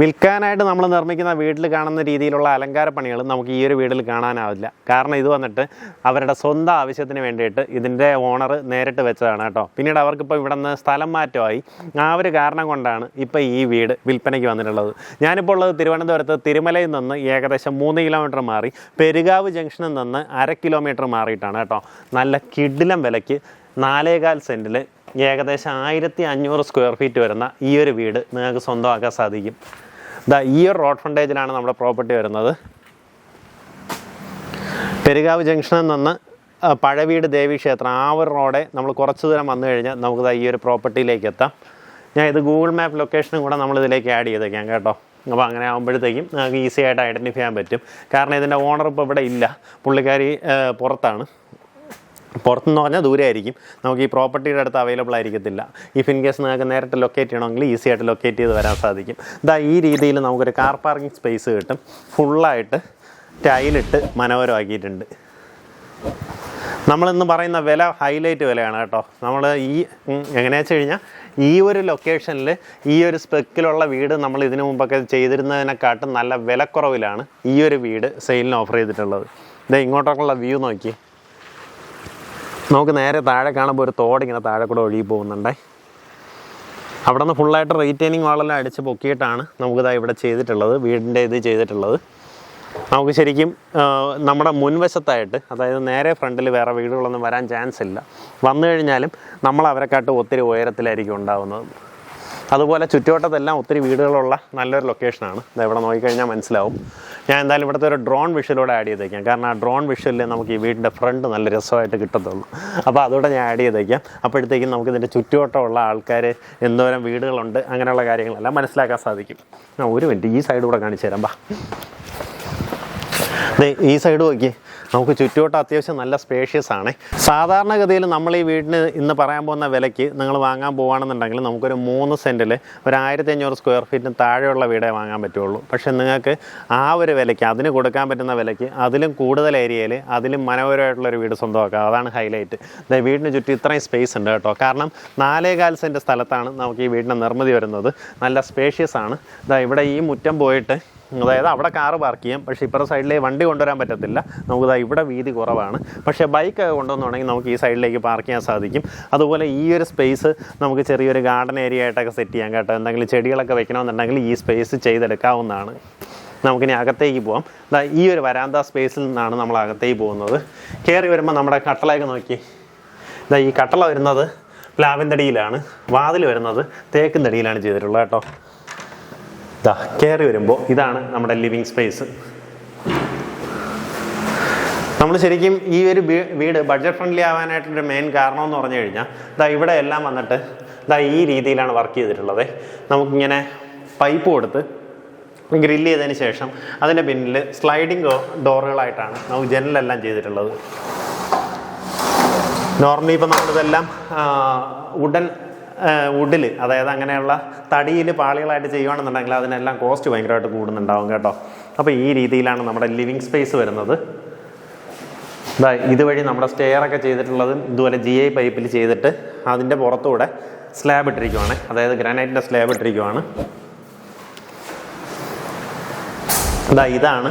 വിൽക്കാനായിട്ട് നമ്മൾ നിർമ്മിക്കുന്ന വീട്ടിൽ കാണുന്ന രീതിയിലുള്ള അലങ്കാര പണികൾ നമുക്ക് ഈ ഒരു വീട്ടിൽ കാണാനാവില്ല. കാരണം ഇത് വന്നിട്ട് അവരുടെ സ്വന്തം ആവശ്യത്തിന് വേണ്ടിയിട്ട് ഇതിന്റെ ഓണർ നേരിട്ട് വെച്ചതാണ് കേട്ടോ. പിന്നീട് അവർക്കിപ്പോൾ ഇവിടെ നിന്ന് സ്ഥലം മാറ്റമായി. ആ ഒരു കാരണം കൊണ്ടാണ് ഇപ്പോൾ ഈ വീട് വിൽപ്പനയ്ക്ക് വന്നിട്ടുള്ളത്. ഞാനിപ്പോൾ ഉള്ളത് തിരുവനന്തപുരത്ത് തിരുമലയിൽ നിന്ന് ഏകദേശം മൂന്ന് കിലോമീറ്റർ മാറി പെരുകാവ് ജംഗ്ഷനിൽ നിന്ന് അര കിലോമീറ്റർ മാറിയിട്ടാണ് കേട്ടോ. നല്ല കിടിലം വിലയ്ക്ക് നാലേകാൽ സെന്റിൽ ഏകദേശം ആയിരത്തി അഞ്ഞൂറ് സ്ക്വയർ ഫീറ്റ് വരുന്ന ഈ ഒരു വീട് നിങ്ങൾക്ക് സ്വന്തമാക്കാൻ സാധിക്കും. ദാ ഈ ഒരു റോഡ് ഫ്രണ്ടേജിലാണ് നമ്മുടെ പ്രോപ്പർട്ടി വരുന്നത്. പെരുകാവ് ജംഗ്ഷനിൽ നിന്ന് പഴവീട് ദേവി ക്ഷേത്രം ആ ഒരു റോഡെ നമ്മൾ കുറച്ച് ദൂരം വന്നു കഴിഞ്ഞാൽ നമുക്ക് ഈ ഒരു പ്രോപ്പർട്ടിയിലേക്ക് എത്താം. ഞാൻ ഇത് ഗൂഗിൾ മാപ്പ് ലൊക്കേഷനും കൂടെ നമ്മൾ ഇതിലേക്ക് ആഡ് ചെയ്തേക്കാം കേട്ടോ. അപ്പോൾ അങ്ങനെ ആകുമ്പോഴത്തേക്കും നമുക്ക് ഈസി ആയിട്ട് ഐഡന്റിഫൈ ചെയ്യാൻ പറ്റും. കാരണം ഇതിന്റെ ഓണർ ഇപ്പോൾ ഇവിടെ ഇല്ല. പുള്ളിക്കാരി പുറത്താണ്. പുറത്തുനിന്ന് പറഞ്ഞാൽ ദൂരെ ആയിരിക്കും നമുക്ക് ഈ പ്രോപ്പർട്ടിയുടെ അടുത്ത് അവൈലബിൾ ആയിരിക്കത്തില്ല. ഇഫ് ഇൻ കേസ് നിങ്ങൾക്ക് നേരിട്ട് ലൊക്കേറ്റ് ചെയ്യണമെങ്കിൽ ഈസി ആയിട്ട് ലൊക്കേറ്റ് ചെയ്ത് വരാൻ സാധിക്കും. ഇതാ ഈ രീതിയിൽ നമുക്കൊരു കാർ പാർക്കിംഗ് സ്പേസ് കിട്ടും. ഫുള്ളായിട്ട് ടൈലിട്ട് മനോഹരമാക്കിയിട്ടുണ്ട്. നമ്മളിന്ന് പറയുന്ന വില ഹൈലൈറ്റ് വിലയാണ് കേട്ടോ. നമ്മൾ ഈ എങ്ങനെയാണെന്ന് വെച്ച് കഴിഞ്ഞാൽ ഈ ഒരു ലൊക്കേഷനിൽ ഈ ഒരു സ്പെക്കിലുള്ള വീട് നമ്മൾ ഇതിനു മുമ്പൊക്കെ ചെയ്തിരുന്നതിനെക്കാട്ടും നല്ല വിലക്കുറവിലാണ് ഈ ഒരു വീട് സെയിലിന് ഓഫർ ചെയ്തിട്ടുള്ളത്. ഇത് ഇങ്ങോട്ടൊക്കെയുള്ള വ്യൂ നോക്കി നമുക്ക് നേരെ താഴെ കാണുമ്പോൾ ഒരു തോട് ഇങ്ങനെ താഴെ കൂടെ ഒഴുകി പോകുന്നുണ്ടേ. അവിടെ നിന്ന് ഫുള്ളായിട്ട് റീറ്റെയിനിങ് വാളെല്ലാം അടിച്ച് പൊക്കിയിട്ടാണ് നമുക്കിതാ ഇവിടെ ചെയ്തിട്ടുള്ളത് വീടിന്റെ ഇത് ചെയ്തിട്ടുള്ളത്. നമുക്ക് ശരിക്കും നമ്മുടെ മുൻവശത്തായിട്ട് അതായത് നേരെ ഫ്രണ്ടിൽ വേറെ വീടുകളൊന്നും വരാൻ ചാൻസ് ഇല്ല. വന്നു കഴിഞ്ഞാലും നമ്മൾ അവരെക്കാട്ട് ഒത്തിരി ഉയരത്തിലായിരിക്കും ഉണ്ടാവുന്നത്. അതുപോലെ ചുറ്റുവട്ടത്തെല്ലാം ഒത്തിരി വീടുകളുള്ള നല്ലൊരു ലൊക്കേഷനാണ് ഇത് ഇവിടെ നോക്കിക്കഴിഞ്ഞാൽ മനസ്സിലാവും. ഞാൻ എന്തായാലും ഇവിടുത്തെ ഒരു ഡ്രോൺ വിഷലൂടെ ആഡ് ചെയ്തേക്കാം. കാരണം ആ ഡ്രോൺ വിഷലിൽ നമുക്ക് ഈ വീടിന്റെ ഫ്രണ്ട് നല്ല രസമായിട്ട് കിട്ടത്തുള്ളൂ. അപ്പോൾ അതോടെ ഞാൻ ആഡ് ചെയ്തേക്കാം. അപ്പോഴത്തേക്കും നമുക്ക് ഇതിന്റെ ചുറ്റുവട്ടമുള്ള ആൾക്കാർ എന്തോരം വീടുകളുണ്ട് അങ്ങനെയുള്ള കാര്യങ്ങളെല്ലാം മനസ്സിലാക്കാൻ സാധിക്കും. ഒരു മിനിറ്റ് ഈ സൈഡ് കൂടെ കാണിച്ചു തരാം. ബാ. ഈ സൈഡ് നോക്കി നമുക്ക് ചുറ്റുവട്ടം അത്യാവശ്യം നല്ല സ്പേഷ്യസ് ആണ്. സാധാരണഗതിയിൽ നമ്മൾ ഈ വീടിന് ഇന്ന് പറയാൻ പോകുന്ന വിലയ്ക്ക് നിങ്ങൾ വാങ്ങാൻ പോകുകയാണെന്നുണ്ടെങ്കിൽ നമുക്കൊരു മൂന്ന് സെന്റിൽ ഒരു ആയിരത്തി അഞ്ഞൂറ് സ്ക്വയർ ഫീറ്റിന് താഴെയുള്ള വീടേ വാങ്ങാൻ പറ്റുള്ളൂ. പക്ഷേ നിങ്ങൾക്ക് ആ ഒരു വിലയ്ക്ക് അതിന് കൊടുക്കാൻ പറ്റുന്ന വിലയ്ക്ക് അതിലും കൂടുതൽ ഏരിയയിൽ അതിലും മനോഹരമായിട്ടുള്ളൊരു വീട് സ്വന്തമാക്കുക. അതാണ് ഹൈലൈറ്റ് വീടിന് ചുറ്റും ഇത്രയും സ്പേസ് ഉണ്ട് കേട്ടോ. കാരണം നാലേകാൽ സെന്റ് സ്ഥലത്താണ് നമുക്ക് ഈ വീടിന്റെ നിർമ്മിതി വരുന്നത്. നല്ല സ്പേഷ്യസ് ആണ്. ദാ ഇവിടെ ഈ മുറ്റം പോയിട്ട് അതായത് അവിടെ കാറ് പാർക്ക് ചെയ്യാം. പക്ഷേ ഇപ്പുറ സൈഡിലേ വണ്ടി കൊണ്ടുവരാൻ പറ്റത്തില്ല. നമുക്കിതാ ഇവിടെ വീതി കുറവാണ്. പക്ഷേ ബൈക്ക് കൊണ്ടുവന്നുണ്ടെങ്കിൽ നമുക്ക് ഈ സൈഡിലേക്ക് പാർക്ക് ചെയ്യാൻ സാധിക്കും. അതുപോലെ ഈ ഒരു സ്പേസ് നമുക്ക് ചെറിയൊരു ഗാർഡൻ ഏരിയ ആയിട്ടൊക്കെ സെറ്റ് ചെയ്യാം കേട്ടോ. എന്തെങ്കിലും ചെടികളൊക്കെ വെക്കണമെന്നുണ്ടെങ്കിൽ ഈ സ്പേസ് ചെയ്തെടുക്കാവുന്നതാണ്. നമുക്കിനി അകത്തേക്ക് പോവാം. ദാ ഈ ഒരു വരാന്ത സ്പേസിൽ നിന്നാണ് നമ്മൾ അകത്തേക്ക് പോകുന്നത്. കയറി വരുമ്പോൾ നമ്മുടെ കട്ടളയൊക്കെ നോക്കി. ദാ ഈ കട്ടള വരുന്നത് പ്ലാവിൻതടിയിലാണ്. വാതിൽ വരുന്നത് തേക്കിൻ തടിയിലാണ് ചെയ്തിട്ടുള്ളത് കേട്ടോ. ദാ കയറി വരുമ്പോൾ ഇതാണ് നമ്മുടെ ലിവിങ് സ്പേസ്. നമ്മൾ ശരിക്കും ഈ ഒരു വീട് ബഡ്ജറ്റ് ഫ്രണ്ട്ലി ആവാനായിട്ടൊരു മെയിൻ കാരണം എന്ന് പറഞ്ഞു കഴിഞ്ഞാൽ ദാ ഇവിടെ എല്ലാം വന്നിട്ട് ദാ ഈ രീതിയിലാണ് വർക്ക് ചെയ്തിട്ടുള്ളത്. നമുക്കിങ്ങനെ പൈപ്പ് കൊടുത്ത് ഗ്രില്ല് ചെയ്തതിന് ശേഷം അതിന്റെ പിന്നിൽ സ്ലൈഡിങ് ഡോറുകളായിട്ടാണ് നമുക്ക് ജനലെല്ലാം ചെയ്തിട്ടുള്ളത്. നോർമലി ഇപ്പം നമ്മളിതെല്ലാം വുഡൻ വുഡിൽ അതായത് അങ്ങനെയുള്ള തടിയിൽ പാളികളായിട്ട് ചെയ്യുകയാണെന്നുണ്ടെങ്കിൽ അതിനെല്ലാം കോസ്റ്റ് ഭയങ്കരമായിട്ട് കൂടുന്നുണ്ടാവും കേട്ടോ. അപ്പോൾ ഈ രീതിയിലാണ് നമ്മുടെ ലിവിങ് സ്പേസ് വരുന്നത്. ഇതാ ഇതുവഴി നമ്മുടെ സ്റ്റെയർ ഒക്കെ ചെയ്തിട്ടുള്ളത് ഇതുപോലെ ജി ഐ പൈപ്പിൽ ചെയ്തിട്ട് അതിന്റെ പുറത്തൂടെ സ്ലാബ് ഇട്ടിരിക്കുവാണ്. അതായത് ഗ്രാനൈറ്റിന്റെ സ്ലാബ് ഇട്ടിരിക്കുവാണ്. ഇതാ ഇതാണ്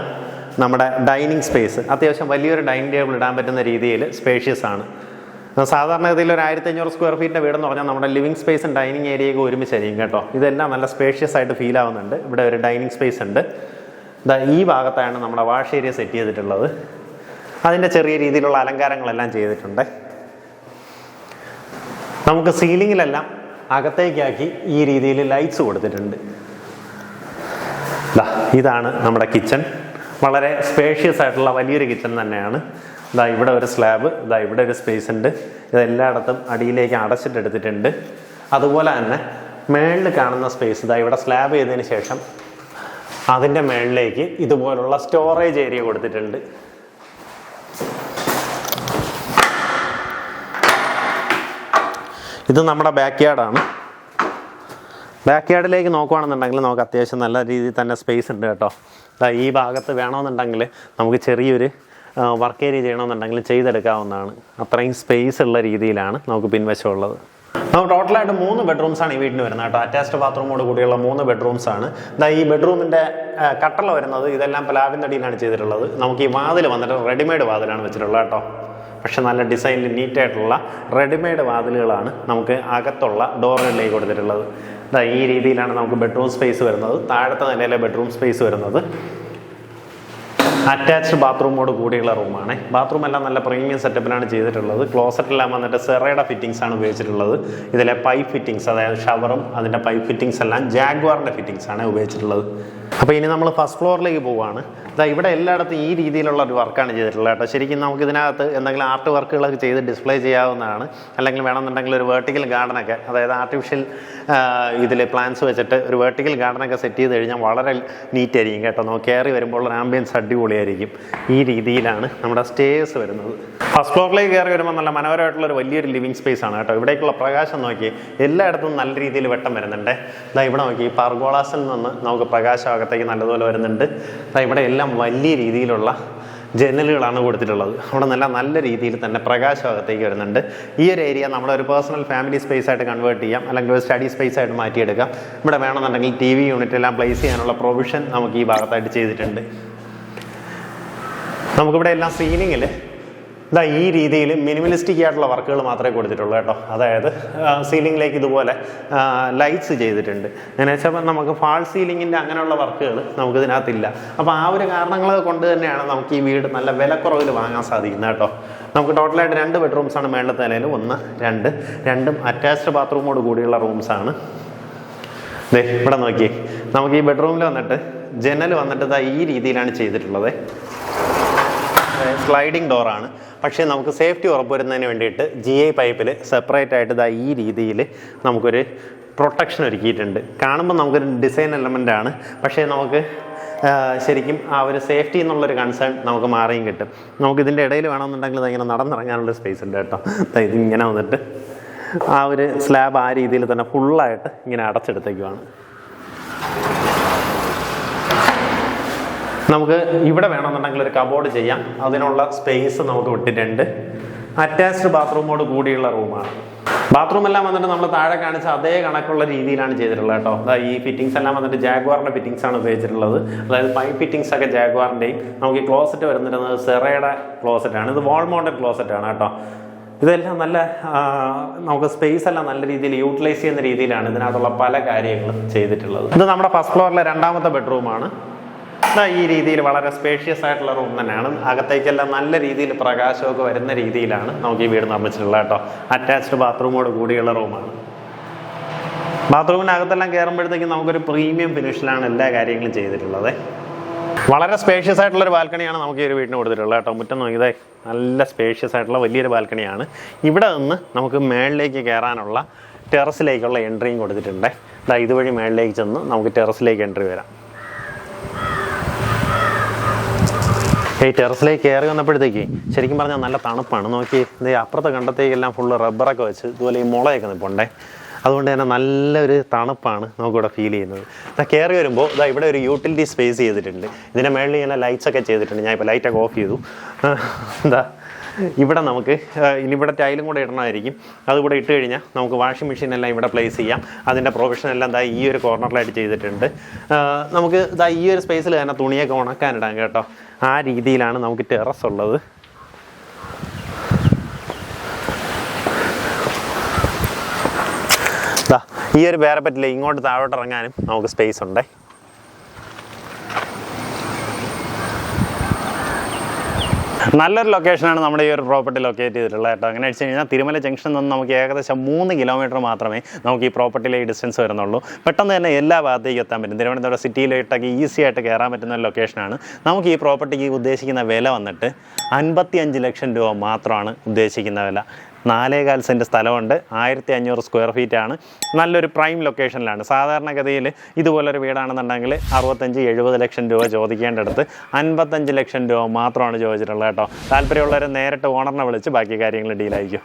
നമ്മുടെ ഡൈനിങ് സ്പേസ് അത്യാവശ്യം വലിയൊരു ഡൈനിങ് ടേബിൾ ഇടാൻ പറ്റുന്ന രീതിയിൽ സ്പേഷ്യസ് ആണ്. സാധാരണഗതിയിൽ ഒരു ആയിരത്തി അഞ്ഞൂറ് സ്ക്വയർ ഫീറ്റിന്റെ വീടെന്ന് പറഞ്ഞാൽ നമ്മുടെ ലിവിംഗ് സ്പേസും ഡൈനിങ് ഏരിയയൊക്കെ ഒരുമിച്ചായിരിക്കും കേട്ടോ. ഇതെല്ലാം നല്ല സ്പേഷ്യസ് ആയിട്ട് ഫീൽ ആവുന്നുണ്ട്. ഇവിടെ ഒരു ഡൈനിങ് സ്പേസ് ഉണ്ട്. ഈ ഭാഗത്താണ് നമ്മുടെ വാഷ് ഏരിയ സെറ്റ് ചെയ്തിട്ടുള്ളത്. അതിന്റെ ചെറിയ രീതിയിലുള്ള അലങ്കാരങ്ങളെല്ലാം ചെയ്തിട്ടുണ്ട്. നമുക്ക് സീലിങ്ങിലെല്ലാം അകത്തേക്കാക്കി ഈ രീതിയിൽ ലൈറ്റ്സ് കൊടുത്തിട്ടുണ്ട്. ഇതാണ് നമ്മുടെ കിച്ചൺ വളരെ സ്പേഷ്യസ് ആയിട്ടുള്ള വലിയൊരു കിച്ചൺ തന്നെയാണ്. ഇതാ ഇവിടെ ഒരു സ്ലാബ് ഇതാ ഇവിടെ ഒരു സ്പേസ് ഉണ്ട്. ഇതെല്ലായിടത്തും അടിയിലേക്ക് അടച്ചിട്ടെടുത്തിട്ടുണ്ട് അതുപോലെ തന്നെ മേളിൽ കാണുന്ന സ്പേസ് ഇതാ ഇവിടെ സ്ലാബ് ചെയ്തതിന് ശേഷം അതിന്റെ മേളിലേക്ക് ഇതുപോലുള്ള സ്റ്റോറേജ് ഏരിയ കൊടുത്തിട്ടുണ്ട്. ഇത് നമ്മുടെ ബാക്ക് യാർഡാണ് ബാക്ക് യാർഡിലേക്ക് നോക്കുകയാണെന്നുണ്ടെങ്കിൽ നമുക്ക് അത്യാവശ്യം നല്ല രീതിയിൽ തന്നെ സ്പേസ് ഉണ്ട് കേട്ടോ. ഈ ഭാഗത്ത് വേണമെന്നുണ്ടെങ്കിൽ നമുക്ക് ചെറിയൊരു വർക്ക് ഏരിയ ചെയ്യണമെന്നുണ്ടെങ്കിൽ ചെയ്തെടുക്കാവുന്നതാണ്. അത്രയും സ്പേസ് ഉള്ള രീതിയിലാണ് നമുക്ക് പിൻവശമുള്ളത്. നമുക്ക് ടോട്ടലായിട്ട് മൂന്ന് ബെഡ്റൂംസ് ആണ് ഈ വീടിന് വരുന്നത് കേട്ടോ. അറ്റാച്ച്ഡ് ബാത്റൂമോട് കൂടിയുള്ള മൂന്ന് ബെഡ്റൂംസ് ആണ്. ഇതാ ഈ ബെഡ്റൂമിന്റെ കട്ടള വരുന്നത് ഇതെല്ലാം പ്ലാവിന്റെ അടിയിലാണ് ചെയ്തിട്ടുള്ളത്. നമുക്ക് ഈ വാതിൽ വന്നിട്ട് റെഡിമെയ്ഡ് വാതിലാണ് വെച്ചിട്ടുള്ളത് കേട്ടോ. പക്ഷെ നല്ല ഡിസൈനിൽ നീറ്റായിട്ടുള്ള റെഡിമെയ്ഡ് വാതിലുകളാണ് നമുക്ക് അകത്തുള്ള ഡോറിലേക്ക് കൊടുത്തിട്ടുള്ളത്. ഇതാ ഈ രീതിയിലാണ് നമുക്ക് ബെഡ്റൂം സ്പേസ് വരുന്നത്. താഴത്തെ നിലയിലെ ബെഡ്റൂം സ്പേസ് വരുന്നത്. അറ്റാച്ച്ഡ് ബാത്റൂമോട് കൂടിയുള്ള റൂമാണ്. ബാത്റൂം എല്ലാം നല്ല പ്രീമിയം സെറ്റപ്പിലാണ് ചെയ്തിട്ടുള്ളത്. ക്ലോസറ്റെല്ലാം വന്നിട്ട് സെറയുടെ ഫിറ്റിംഗ്സ് ആണ് ഉപയോഗിച്ചിട്ടുള്ളത്. ഇതിലെ പൈപ്പ് ഫിറ്റിംഗ്സ് അതായത് ഷവറും അതിന്റെ പൈപ്പ് ഫിറ്റിംഗ്സ് എല്ലാം ജാഗ്വാറിന്റെ ഫിറ്റിംഗ്സ് ആണ് ഉപയോഗിച്ചിട്ടുള്ളത്. അപ്പോൾ ഇനി നമ്മൾ ഫസ്റ്റ് ഫ്ലോറിലേക്ക് പോവുകയാണ് ഇതാ ഇവിടെ എല്ലായിടത്തും ഈ രീതിയിലുള്ള ഒരു വർക്കാണ് ചെയ്തിട്ടുള്ളത് കേട്ടോ. ശരിക്കും നമുക്ക് ഇതിനകത്ത് എന്തെങ്കിലും ആർട്ട് വർക്കുകളൊക്കെ ചെയ്ത് ഡിസ്പ്ലേ ചെയ്യാവുന്നതാണ്. അല്ലെങ്കിൽ വേണമെന്നുണ്ടെങ്കിൽ ഒരു വേർട്ടിക്കൽ ഗാർഡനൊക്കെ അതായത് ആർട്ടിഫിഷ്യൽ ഇതിൽ പ്ലാന്റ്സ് വെച്ചിട്ട് ഒരു വേർട്ടിക്കൽ ഗാർഡനൊക്കെ സെറ്റ് ചെയ്ത് കഴിഞ്ഞാൽ വളരെ നീറ്റ് ആയിരിക്കും കേട്ടോ. നമുക്ക് കയറി വരുമ്പോൾ ഒരു ആംബിയൻസ് അടിപൊളിയായിരിക്കും. ഈ രീതിയിലാണ് നമ്മുടെ സ്റ്റേഴ്സ് വരുന്നത്. ഫസ്റ്റ് ഫ്ലോറിലേക്ക് കയറി വരുമ്പോൾ നല്ല മനോഹരമായിട്ടുള്ള ഒരു വലിയൊരു ലിവിങ് സ്പേസ് ആണ് കേട്ടോ. ഇവിടേക്കുള്ള പ്രകാശം നോക്കി എല്ലായിടത്തും നല്ല രീതിയിൽ വെട്ടം വരുന്നുണ്ട്. ഇതാ ഇവിടെ നോക്കി പർഗോളാസിൽ നിന്ന് നമുക്ക് പ്രകാശം അകത്തേക്ക് നല്ലതുപോലെ വരുന്നുണ്ട്. ഇവിടെ എല്ലാം വലിയ രീതിയിലുള്ള ജനലുകളാണ് കൊടുത്തിട്ടുള്ളത്. അവിടെ നല്ല നല്ല രീതിയിൽ തന്നെ പ്രകാശം അകത്തേക്ക് വരുന്നുണ്ട്. ഈ ഒരു ഏരിയ നമ്മുടെ ഒരു പേഴ്സണൽ ഫാമിലി സ്പേസ് ആയിട്ട് കൺവേർട്ട് ചെയ്യാം. അല്ലെങ്കിൽ ഒരു സ്റ്റഡി സ്പേസ് ആയിട്ട് മാറ്റിയെടുക്കാം. ഇവിടെ വേണമെന്നുണ്ടെങ്കിൽ ടി വി യൂണിറ്റ് എല്ലാം പ്ലേസ് ചെയ്യാനുള്ള പ്രൊവിഷൻ നമുക്ക് ഈ ഭാഗത്തായിട്ട് ചെയ്തിട്ടുണ്ട്. നമുക്കിവിടെ എല്ലാം സീലിങ്ങിൽ ഇതാ ഈ രീതിയിൽ മിനിമലിസ്റ്റിക് ആയിട്ടുള്ള വർക്കുകൾ മാത്രമേ കൊടുത്തിട്ടുള്ളൂ കേട്ടോ. അതായത് സീലിംഗിലേക്ക് ഇതുപോലെ ലൈറ്റ്സ് ചെയ്തിട്ടുണ്ട്. എന്നു വെച്ചാൽ നമുക്ക് ഫാൾ സീലിങ്ങിന്റെ അങ്ങനെയുള്ള വർക്കുകൾ നമുക്ക് ഇതിനകത്തില്ല അപ്പോൾ ആ ഒരു കാരണങ്ങൾ കൊണ്ട് തന്നെയാണ് നമുക്ക് ഈ വീട് നല്ല വിലക്കുറവിൽ വാങ്ങാൻ സാധിക്കുന്നത് കേട്ടോ. നമുക്ക് ടോട്ടലായിട്ട് രണ്ട് ബെഡ്റൂംസാണ് മേളത്തെ നിലയിൽ. ഒന്ന് രണ്ട്. രണ്ടും അറ്റാച്ച്ഡ് ബാത്റൂമോട് കൂടിയുള്ള റൂംസാണ് ദേ ഇവിടെ നോക്കി നമുക്ക് ഈ ബെഡ്റൂമിൽ വന്നിട്ട് ജനൽ വന്നിട്ട് ഈ രീതിയിലാണ് ചെയ്തിട്ടുള്ളത്. സ്ലൈഡിംഗ് ഡോറാണ് പക്ഷേ നമുക്ക് സേഫ്റ്റി ഉറപ്പുവരുന്നതിന് വേണ്ടിയിട്ട് ജി ഐ പൈപ്പിൽ സെപ്പറേറ്റ് ആയിട്ട് ഇതാ ഈ രീതിയിൽ നമുക്കൊരു പ്രൊട്ടക്ഷൻ ഒരുക്കിയിട്ടുണ്ട്. കാണുമ്പോൾ നമുക്കൊരു ഡിസൈൻ എലമെന്റ് ആണ്. പക്ഷേ നമുക്ക് ശരിക്കും ആ ഒരു സേഫ്റ്റി എന്നുള്ളൊരു കൺസേൺ നമുക്ക് മാറിയും കിട്ടും. നമുക്ക് ഇതിന്റെ ഇടയിൽ വേണമെന്നുണ്ടെങ്കിൽ ഇങ്ങനെ നടന്നിറങ്ങാനുള്ള സ്പേസ് ഉണ്ട് കേട്ടോ. ഇതിങ്ങനെ വന്നിട്ട് ആ ഒരു സ്ലാബ് ആ രീതിയിൽ തന്നെ ഫുള്ളായിട്ട് ഇങ്ങനെ അടച്ചെടുത്തേക്കുവാണ്. നമുക്ക് ഇവിടെ വേണമെന്നുണ്ടെങ്കിൽ ഒരു കബോർഡ് ചെയ്യാം. അതിനുള്ള സ്പേസ് നമുക്ക് വിട്ടിട്ടുണ്ട്. അറ്റാച്ച്ഡ് ബാത്റൂമോട് കൂടിയുള്ള റൂമാണ് ബാത്റൂം എല്ലാം വന്നിട്ട് നമ്മൾ താഴെ കാണിച്ച അതേ കണക്കുള്ള രീതിയിലാണ് ചെയ്തിട്ടുള്ളത് കേട്ടോ. അതായത് ഈ ഫിറ്റിംഗ്സ് എല്ലാം വന്നിട്ട് ജാഗ്വാറിന്റെ ഫിറ്റിംഗ്സ് ആണ് ഉപയോഗിച്ചിട്ടുള്ളത്. അതായത് പൈപ്പ് ഫിറ്റിംഗ്സ് ഒക്കെ ജാഗ്വാറിന്റെയും നമുക്ക് ഈ ക്ലോസറ്റ് വരുന്നിരുന്നത് സെറയുടെ ക്ലോസറ്റ് ആണ്. ഇത് വാൾ മൗണ്ടഡ് ക്ലോസറ്റ് ആണ് കേട്ടോ. ഇതെല്ലാം നല്ല നമുക്ക് സ്പേസ് എല്ലാം നല്ല രീതിയിൽ യൂട്ടിലൈസ് ചെയ്യുന്ന രീതിയിലാണ് ഇതിനകത്തുള്ള പല കാര്യങ്ങളും ചെയ്തിട്ടുള്ളത്. ഇത് നമ്മുടെ ഫസ്റ്റ് ഫ്ലോറിലെ രണ്ടാമത്തെ ബെഡ്റൂമാണ് ഈ രീതിയിൽ വളരെ സ്പേഷ്യസ് ആയിട്ടുള്ള റൂം തന്നെയാണ്. അകത്തേക്കെല്ലാം നല്ല രീതിയിൽ പ്രകാശമൊക്കെ വരുന്ന രീതിയിലാണ് നമുക്ക് ഈ വീട് നിർമ്മിച്ചിട്ടുള്ളത് കേട്ടോ. അറ്റാച്ച്ഡ് ബാത്റൂമോട് കൂടിയുള്ള റൂമാണ് ബാത്റൂമിനകത്തെല്ലാം കയറുമ്പോഴത്തേക്കും നമുക്കൊരു പ്രീമിയം ഫിനിഷിലാണ് എല്ലാ കാര്യങ്ങളും ചെയ്തിട്ടുള്ളത്. വളരെ സ്പേഷ്യസ് ആയിട്ടുള്ള ഒരു ബാൽക്കണിയാണ് നമുക്ക് ഈ ഒരു വീടിന് കൊടുത്തിട്ടുള്ളത് കേട്ടോ. മുറ്റം നോക്കിയതേ നല്ല സ്പേഷ്യസ് ആയിട്ടുള്ള വലിയൊരു ബാൽക്കണിയാണ്. ഇവിടെ നിന്ന് നമുക്ക് മേളിലേക്ക് കയറാനുള്ള ടെറസിലേക്കുള്ള എൻട്രിയും കൊടുത്തിട്ടുണ്ട്. ഇതാ ഇതുവഴി മേളിലേക്ക് ചെന്ന് നമുക്ക് ടെറസിലേക്ക് എൻട്രി വരാം. ഈ ടെറസിലേക്ക് കയറി വന്നപ്പോഴത്തേക്ക് ശരിക്കും പറഞ്ഞാൽ നല്ല തണുപ്പാണ്. നോക്കി ഈ അപ്പുറത്തെ കണ്ടത്തേക്കെല്ലാം ഫുള്ള് റബ്ബറൊക്കെ വെച്ച് ഇതുപോലെ ഈ മുളയൊക്കെ നിൽപ്പുണ്ടേ അതുകൊണ്ട് തന്നെ നല്ലൊരു തണുപ്പാണ് നമുക്കിവിടെ ഫീൽ ചെയ്യുന്നത്. ഇതാ കയറി വരുമ്പോൾ ഇതാ ഇവിടെ ഒരു യൂട്ടിലിറ്റി സ്പേസ് ചെയ്തിട്ടുണ്ട്. ഇതിന്റെ മേളിൽ ഇങ്ങനെ ലൈറ്റ്സ് ഒക്കെ ചെയ്തിട്ടുണ്ട്. ഞാൻ ഇപ്പോൾ ലൈറ്റൊക്കെ ഓഫ് ചെയ്തു. എന്താ ഇവിടെ നമുക്ക് ഇനി ഇവിടെ ടൈലും കൂടെ ഇടണമായിരിക്കും. അതുകൂടെ ഇട്ട് കഴിഞ്ഞാൽ നമുക്ക് വാഷിംഗ് മെഷീൻ എല്ലാം ഇവിടെ പ്ലേസ് ചെയ്യാം. അതിന്റെ പ്രൊവിഷൻ എല്ലാം ദാ ഈ ഒരു കോർണറിലായിട്ട് ചെയ്തിട്ടുണ്ട്. നമുക്ക് ദാ ഈ ഒരു സ്പേസിൽ തന്നെ തുണിയൊക്കെ ഉണക്കാനിടാം കേട്ടോ. ആ രീതിയിലാണ് നമുക്ക് ടെറസ് ഉള്ളത്. ഈ ഒരു പറ്റില്ല ഇങ്ങോട്ട് താഴോട്ട് ഇറങ്ങാനും നമുക്ക് സ്പേസ് ഉണ്ടേ. നല്ലൊരു ലൊക്കേഷനാണ് നമ്മുടെ ഈ ഒരു പ്രോപ്പർട്ടി ലൊക്കേറ്റ് ചെയ്തിട്ടുള്ളത് കേട്ടോ. അങ്ങനെ വെച്ച് കഴിഞ്ഞാൽ തിരുമല ജംഗ്ഷനിൽ നിന്ന് നമുക്ക് ഏകദേശം മൂന്ന് കിലോമീറ്റർ മാത്രമേ നമുക്ക് ഈ പ്രോപ്പർട്ടിയിലെ ഡിസ്റ്റൻസ് വരുന്നുള്ളൂ. പെട്ടെന്ന് തന്നെ എല്ലാ ഭാഗത്തേക്കും എത്താൻ പറ്റും. തിരുവനന്തപുരം സിറ്റിയിലോട്ടൊക്കെ ഈസി ആയിട്ട് കയറാൻ പറ്റുന്ന ഒരു ലൊക്കേഷനാണ് നമുക്ക് ഈ പ്രോപ്പർട്ടിക്ക് ഉദ്ദേശിക്കുന്ന വില വന്നിട്ട് അൻപത്തി ലക്ഷം രൂപ മാത്രമാണ് ഉദ്ദേശിക്കുന്ന വില. നാലേകാൽ സെന്റ് സ്ഥലമുണ്ട്. ആയിരത്തി അഞ്ഞൂറ് സ്ക്വയർ ആണ്. നല്ലൊരു പ്രൈം ലൊക്കേഷനിലാണ് സാധാരണഗതിയിൽ ഇതുപോലൊരു വീടാണെന്നുണ്ടെങ്കിൽ അറുപത്തഞ്ച് എഴുപത് ലക്ഷം രൂപ ചോദിക്കേണ്ടടുത്ത് അൻപത്തഞ്ച് ലക്ഷം രൂപ മാത്രമാണ് ചോദിച്ചിട്ടുള്ളത് കേട്ടോ. താല്പര്യമുള്ളവർ നേരിട്ട് ഓണറിനെ വിളിച്ച് ബാക്കി കാര്യങ്ങൾ ഡീലായിരിക്കും